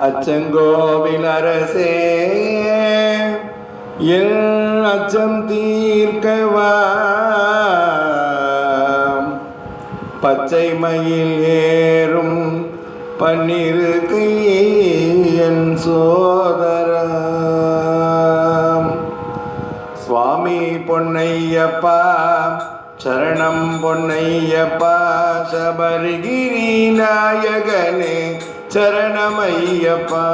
அச்சங்கோவில் அரசே என் அச்சம் தீர்க்கவா பச்சை மயில் ஏறும் பன்னிரு என் சோதரா சுவாமி பொன்னையப்பா சரணம் பொன்னையப்பா சபரிகிரி நாயகனே சரணமையப்பா.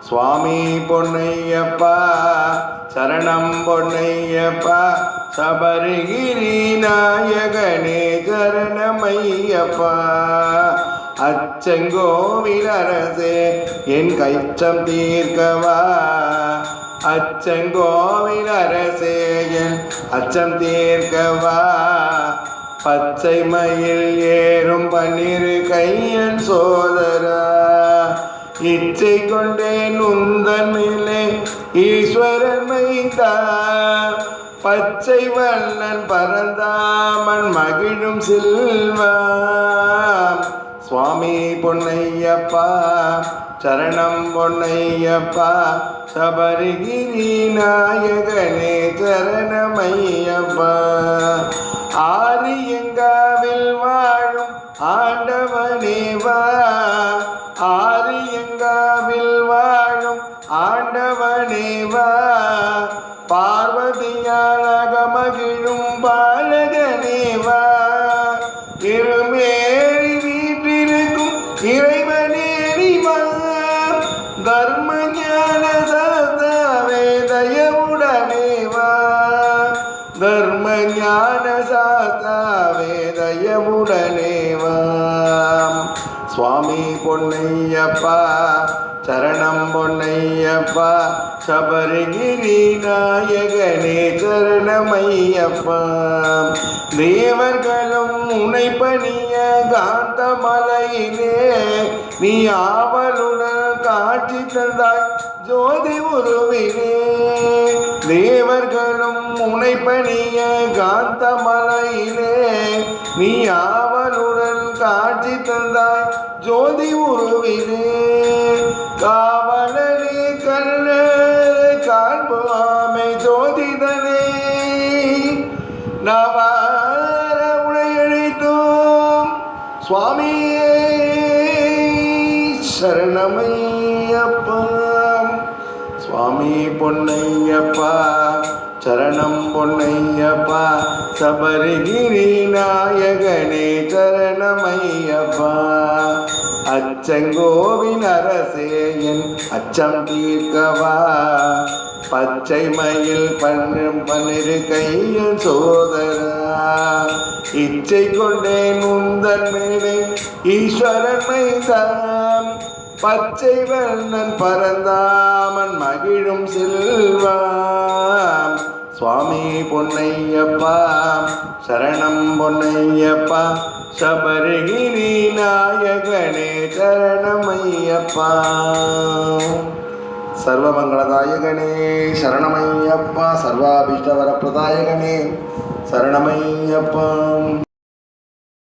சுவாமி பொன்னையப்பா சரணம் பொன்னையப்பா சபரிகிரி நாயகனே சரணமையப்பா. அச்சங்கோவில் அரசே என் கைச்சம் தீர்க்கவா. அச்சங்கோவில் அரசே என் அச்சம் தீர்க்கவா. பச்சை மயில் ஏறும் பன்னிரு கையன் சோதரா. இச்சை கொண்டேன் உந்தமிலே மேலே ஈஸ்வரன் மைதா பச்சை வண்ணன் பரந்தாமன் மகிழும் செல்வா. சுவாமி பொன்னையப்பா சரணம் பொன்னையப்பா சபரிகிரி நாயகனே சரணமையப்பா. ஆண்டவனேவா ஆண்டவனே மகிழும் பாலகனேவா இருமேறி வீட்டிருக்கும் இறைவனேறிவா தர்ம ஞான சாஸ்தாவே தயவுடனே தர்ம ஞான சாஸ்தாவே தயவுடனே சுவாமி பொன்னையப்பா சரணம் பொன்னையப்பா சபரிகிரி நாயகனே சரணமையப்பா. தேவர்களும் உனை பணிய காந்த மலையிலே நீ ஆவலுடன் காட்சி தந்தாய் ஜோதி உருவிலே. தேவர்களும் உனை பணிய காந்த மலையிலே நீ ஆவலுடன் காட்சி தந்தாய் ஜோதி உருவிலே. காவலனே கண்ணரை காண்போமே ஜோதிதனே நவார உடையழித்தோம் சுவாமியே சரணமையப்பா. சுவாமி பொன்னையப்பா சரணம் பொன்னையப்பா. சபரிகிரி நாயகனே சரணமையப்பா. அச்சங்கோவின் அரசேயன் அச்சம் தீர்க்கவா? பச்சை மயில் பண்ணும் பன்னிரு கையில் சோதரா? இச்சை கொண்டேன் உந்தன் மேலே ஈஸ்வரன் மைதான் பச்சை வண்ணன் பரந்தாமன் மகிழும் செல்வாம். சுவாமி பொன்னையப்பா சரணம் பொன்னையப்பா சபரிகிரி நாயகனே சரணமையப்பா. சர்வமங்களதாயகனே சரணமையப்பா. சர்வாபிஷ்டவரப்பிரதாயகனே சரணமையப்பா.